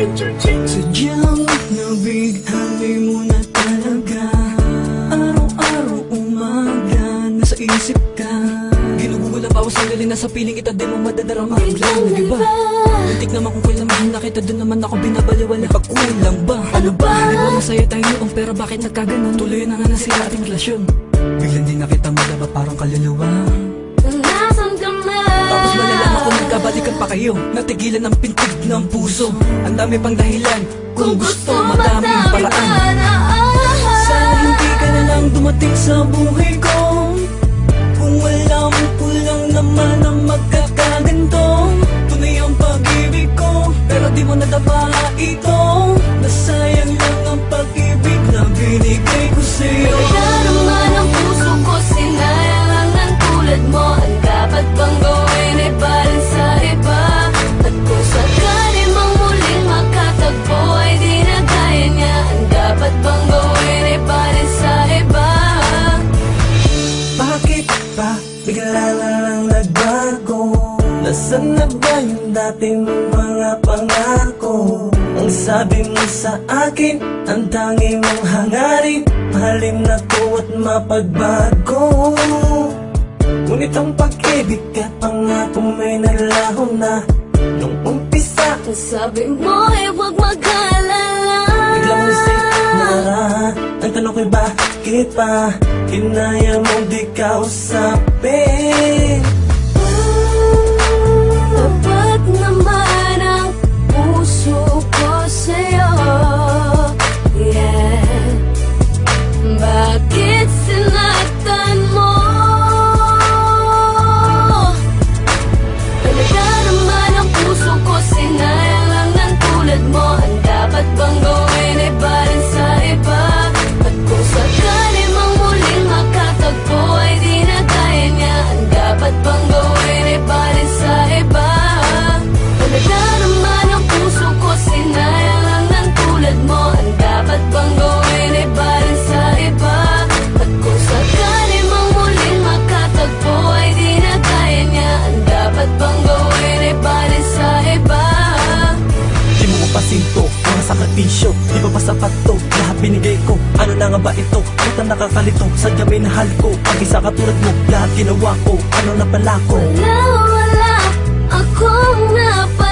Sadyang nabighani mo na talaga Araw-araw umaga Nasa isip ka Ginugugol ang bawas ang galing Nasa piling kita di mo madadarama Biglang nag-iba Muntik naman kung kailan mahal na kita Doon naman ako binabaliwala Pagkulang ba? Ano ba? Di ba masaya tayo noon Pero bakit nagkaganon? Tuloy na nga nasira ating relasyon Biglang di na kita madaba Parang kaluluwa Nasaan ka na? Tapos malalaman ko nagkabalikan pa kayo. Natigilan ang pintig ng puso. Ang dami pang dahilan Kung gusto madaming paraan. Sana hindi ka na lang dumating sa buhay ko. Kung alam ko lang naman ang magkakaganto. Tunay ang pag-ibig ko Pero di mo nadapa ito lang nagbago? Nasaan na ba yung dating mga pangako? Ang sabi mo sa akin, ang tangi mong hangarin Mahalin na ko at mapagbago Ngunit ang pag-ibig at pangako may nalaho na Nung umpisa, Ang sabi mo ay huwag mag-alala biglang isip na Ang tanong ko'y bakit pa Kinaya mong di kausapin Tapat naman ang puso ko sa'yo. Yeah. Bakit sinaktan mo? Talaga naman ang puso ko Sinayang Wala nga ba ito? Puta nakakalito Sa gabi na hal ko Pag isa katulad mo Lahat ginawa ko Ano na pala ko? Wala, wala Ako na pala